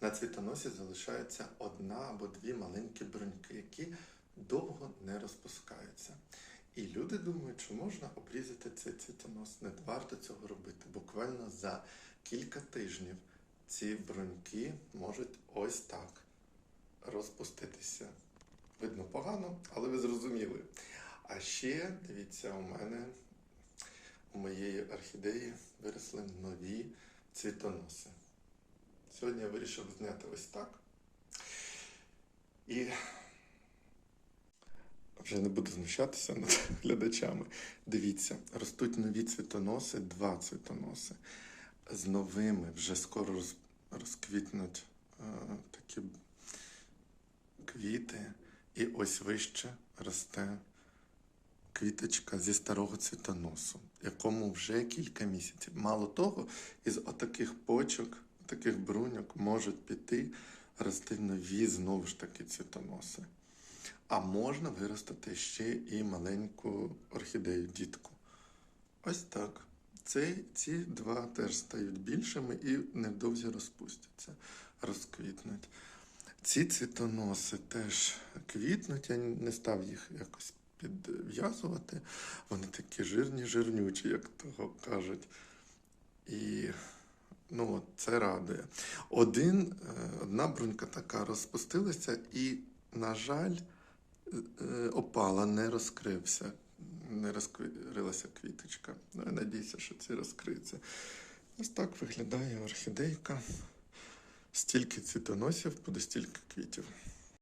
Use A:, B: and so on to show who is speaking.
A: На цвітоносі залишається одна або дві маленькі бруньки, які довго не розпускаються. І люди думають, що можна обрізати цей цвітонос. Не варто цього робити. Буквально за кілька тижнів ці бруньки можуть ось так розпуститися. Видно погано, але ви зрозуміли. А ще, дивіться, у мене у моєї орхідеї виросли нові цвітоноси. Сьогодні я вирішив зняти ось так. І вже не буду знущатися над глядачами. Дивіться, ростуть нові цвітоноси, два цвітоноси. З новими вже скоро роз, розквітнуть е, такі квіти. І ось вище росте квіточка зі старого цвітоносу, якому вже кілька місяців. Мало того, із отаких почок, таких бруньок можуть піти рости нові знову ж таки цвітоноси. А можна виростити ще і маленьку орхідею дітку. Ось так. Цей, ці два теж стають більшими і невдовзі розпустяться, розквітнуть. Ці цвітоноси теж квітнуть, я не став їх якось підв'язувати. Вони такі жирні, жирнючі, як того кажуть. І ну, це радує. Один, е, одна брунька така розпустилася, і, на жаль, е, опала, не розкрився, не розкрилася квіточка. Ну, я надіюся, що це розкриються. Ось так виглядає орхідейка. Стільки цвітоносів буде стільки квітів.